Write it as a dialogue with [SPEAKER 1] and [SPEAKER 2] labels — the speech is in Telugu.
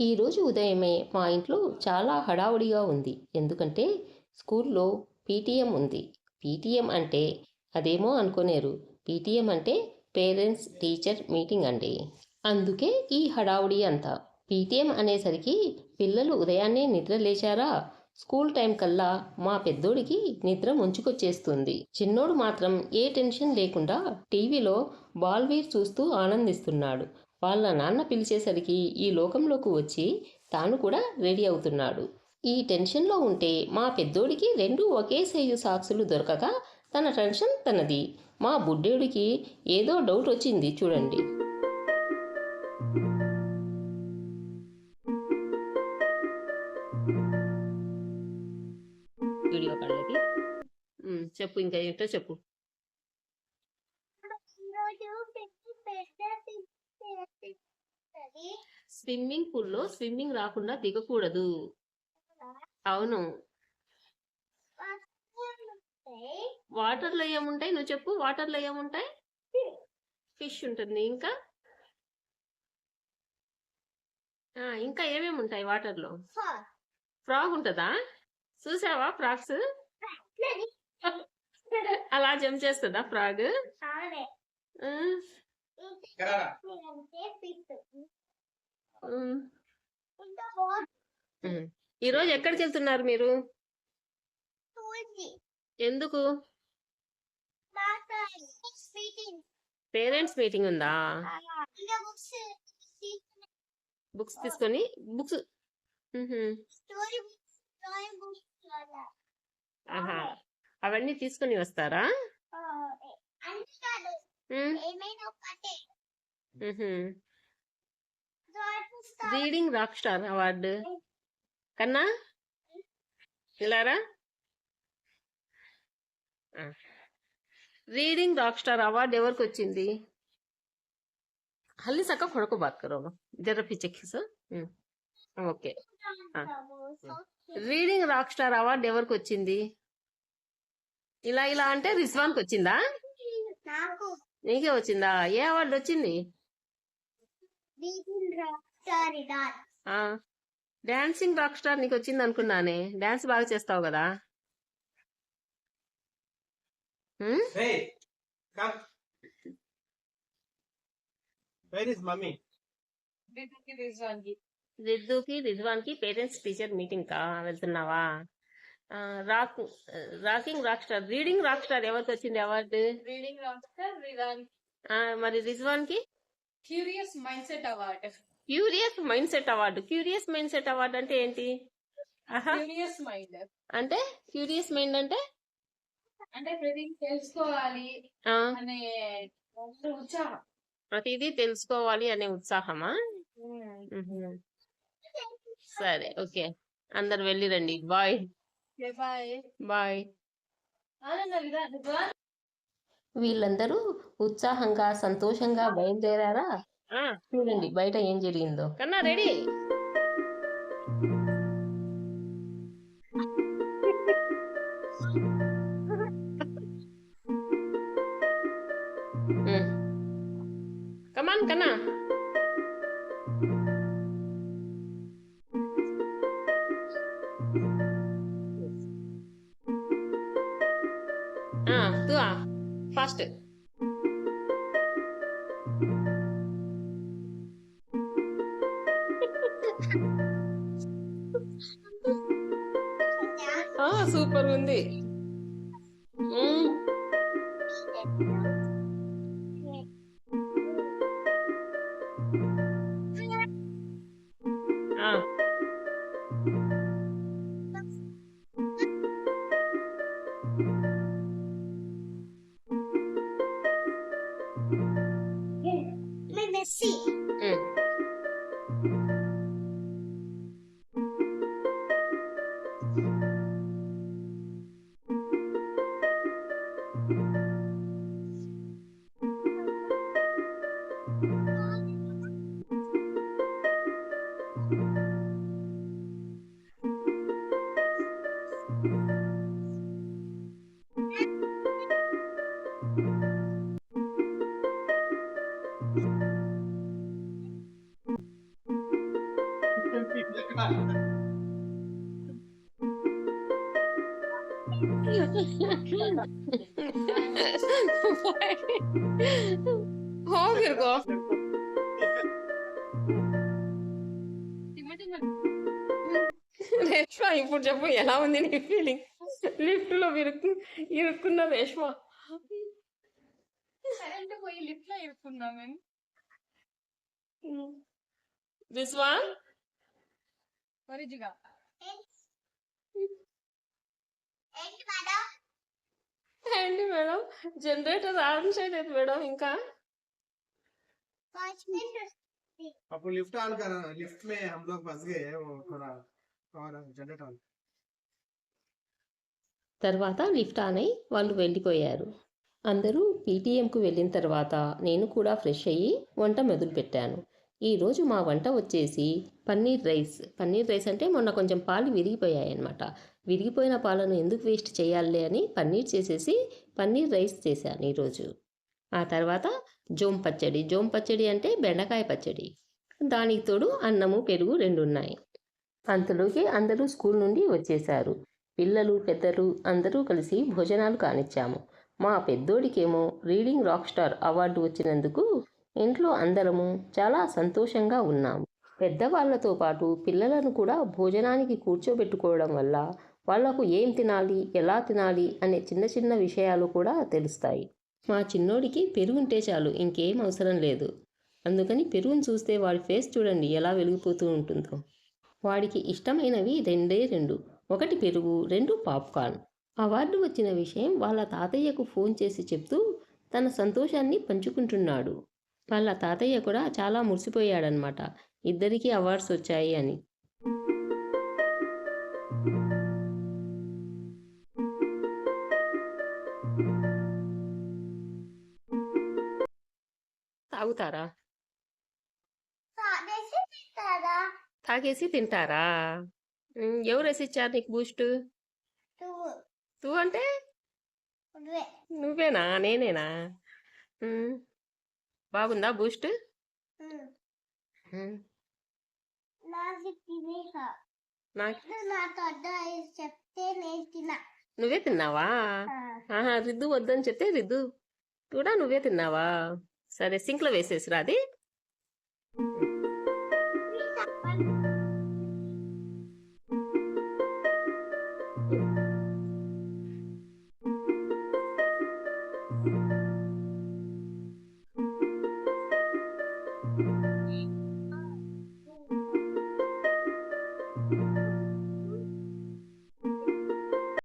[SPEAKER 1] ఈరోజు ఉదయమే మా ఇంట్లో చాలా హడావుడిగా ఉంది. ఎందుకంటే స్కూల్లో పీటీఎం ఉంది. పీటీఎం అంటే అదేమో అనుకోలేరు పీటీఎం అంటే పేరెంట్స్ టీచర్ మీటింగ్ అండి. అందుకే ఈ హడావుడి అంతా. పీటీఎం అనేసరికి పిల్లలు ఉదయాన్నే నిద్ర లేచారా? స్కూల్ టైం కల్లా మా పెద్దోడికి నిద్ర ముంచుకొచ్చేస్తుంది. చిన్నోడు మాత్రం ఏ టెన్షన్ లేకుండా టీవీలో బాల్వీర్ చూస్తూ ఆనందిస్తున్నాడు. వాళ్ళ నాన్న పిలిచేసరికి ఈ లోకంలోకి వచ్చి తాను కూడా రెడీ అవుతున్నాడు. ఈ టెన్షన్లో ఉంటే మా పెద్దోడికి రెండు ఒకే సైజు సాక్సులు దొరకక తన టెన్షన్ తనది. మా బుడ్డేడికి ఏదో డౌట్ వచ్చింది చూడండి. వీడియో చెప్పు ఇంకా ఏంటో చెప్పు. స్విమ్మింగ్ పూల్లో స్విమ్మింగ్ రాకుండా దిగకూడదు. అవును. వాటర్లో ఏముంటాయి? నువ్వు చెప్పు వాటర్లో ఏముంటాయి? ఫిష్ ఉంటుంది ఇంకా? ఆ, ఇంకా ఏమేమి ఉంటాయి వాటర్లో? ఫ్రాగ్ ఉంటుందా? చూసావా ఫ్రాగ్స్? అలా జంప్ చేస్తుందా ఫ్రాగ్. ఈరోజు ఎక్కడికి వెళ్తున్నారు మీరు? ఎందుకు? పేరెంట్స్ మీటింగ్ ఉందా? బుక్స్ తీసుకొని బుక్స్ అవన్నీ తీసుకొని వస్తారా?
[SPEAKER 2] ఏమైనా
[SPEAKER 1] రీడింగ్ రాక్ స్టార్ అవార్డు కన్నా? ఇలారా? రీడింగ్ రాక్ స్టార్ అవార్డు ఎవరికి వచ్చింది హల్లి సక్క కొడుకు బాత్కరో జర करो okay. Reading rock star award ఎవరికి వచ్చింది ఇలా ఇలా అంటే రిస్వాన్కి వచ్చిందా
[SPEAKER 2] నీకే
[SPEAKER 1] వచ్చిందా? ఏ అవార్డు వచ్చింది? డాన్సింగ్ రాక్ స్టార్ నీకు వచ్చింది అనుకున్నానే. డాన్స్ బాగా చేస్తావు కదా? రిద్దుకి రిజ్వాన్కి పేరెంట్స్ టీచర్ మీటింగ్ కా? వెళ్తున్నావా? ఆ, rock rocking rock star reading rock star ఎవరికి వచ్చింది అవార్డు
[SPEAKER 3] రీడింగ్ రిదాన్
[SPEAKER 1] ఆ, మరి
[SPEAKER 3] రిజ్వాన్కి curious
[SPEAKER 1] mindset award curious mindset award. Curious mindset award అంటే ఏంటి?
[SPEAKER 3] Curious mind.
[SPEAKER 1] అంటే క్యూరియస్ మైండ్ అంటే?
[SPEAKER 3] అంటే ప్రతిదీ తెలుసుకోవాలి అనే ఉత్సాహం.
[SPEAKER 1] ప్రతిదీ తెలుసుకోవాలి అనే ఉత్సాహమా. సరే ఓకే. అందరు వెళ్ళిరండి బాయ్.
[SPEAKER 3] బాయ్.
[SPEAKER 1] బాయ్. వీళ్ళందరూ ఉత్సాహంగా సంతోషంగా బయలుదేరారా? చూడండి బయట ఏం జరిగిందో. కన్నా రెడీ. కమాన్ కన్నా. సూపర్ ఉంది. మ్మ్. हो
[SPEAKER 3] मेरे को
[SPEAKER 1] రేష్మా ఇప్పుడు చెప్పు ఎలా ఉంది నీ ఫీలింగ్ లిఫ్ట్లో ఇరుక్కు ఇరుక్కున్న రేష్మా
[SPEAKER 3] కరెంట్ పోయి లిఫ్ట్లో ఇరుక్కున్నా మేము.
[SPEAKER 1] విశ్వాన్
[SPEAKER 3] ఒరిజిగా
[SPEAKER 2] ఏంటి మేడం
[SPEAKER 1] ఏంటి మేడం జనరేటర్ ఆన్ చేయలేదు మేడం ఇంకా
[SPEAKER 2] पाँच मिनट
[SPEAKER 4] अब लिफ्ट ऑन करा लिफ्ट में हम लोग फंस गए हैं, वो थोड़ा और जनरेट ऑन
[SPEAKER 1] తర్వాత లిఫ్ట్ ఆన్ అయి వాళ్ళు వెళ్ళిపోయారు అందరూ పీటీఎంకు వెళ్ళిన తర్వాత నేను కూడా ఫ్రెష్ అయ్యి వంట మొదలుపెట్టాను ఈరోజు మా వంట వచ్చేసి పన్నీర్ రైస్. పన్నీర్ రైస్ అంటే మొన్న కొంచెం పాలు విరిగిపోయాయి అనమాట విరిగిపోయిన పాలను ఎందుకు వేస్ట్ చేయాలి అని పన్నీర్ చేసేసి పన్నీర్ రైస్ చేశాను ఈరోజు. ఆ తర్వాత జోం పచ్చడి. జోం పచ్చడి అంటే బెండకాయ పచ్చడి. దానికి తోడు అన్నము పెరుగు రెండు ఉన్నాయి. అంతలోకి అందరూ స్కూల్ నుండి వచ్చేశారు. పిల్లలు పెద్దలు అందరూ కలిసి భోజనాలు కానిచ్చాము. మా పెద్దోడికేమో రీడింగ్ రాక్ స్టార్ అవార్డు వచ్చినందుకు ఇంట్లో అందరము చాలా సంతోషంగా ఉన్నాము. పెద్దవాళ్ళతో పాటు పిల్లలను కూడా భోజనానికి కూర్చోబెట్టుకోవడం వల్ల వాళ్ళకు ఏం తినాలి ఎలా తినాలి అనే చిన్న చిన్న విషయాలు కూడా తెలుస్తాయి. మా చిన్నోడికి పెరుగుంటే చాలు ఇంకేం అవసరం లేదు. అందుకని పెరుగును చూస్తే వాడి ఫేస్ చూడండి ఎలా వెలిగిపోతూ ఉంటుందో. వాడికి ఇష్టమైనవి రెండే రెండు. ఒకటి పెరుగు రెండు పాప్కార్న్. అవార్డు వచ్చిన విషయం వాళ్ళ తాతయ్యకు ఫోన్ చేసి చెప్తూ తన సంతోషాన్ని పంచుకుంటున్నాడు. వాళ్ళ తాతయ్య కూడా చాలా మురిసిపోయాడనమాట. ఇద్దరికీ అవార్డ్స్ వచ్చాయి అని. తాగుతారా? తాగేసి తింటారా? ఎవరు వేసిచ్చారు నీకు బూస్ట్?
[SPEAKER 2] నువ్వు.
[SPEAKER 1] అంటే
[SPEAKER 2] నువ్వే.
[SPEAKER 1] నువ్వేనా? నేనేనా? బాగుందా బూస్ట్? నువ్వే తిన్నావా? ఆహా రిద్దు వద్దని చెప్తే రిద్దు కూడా నువ్వే తిన్నావా? సరే సింక్లో వేసేసిరా అది.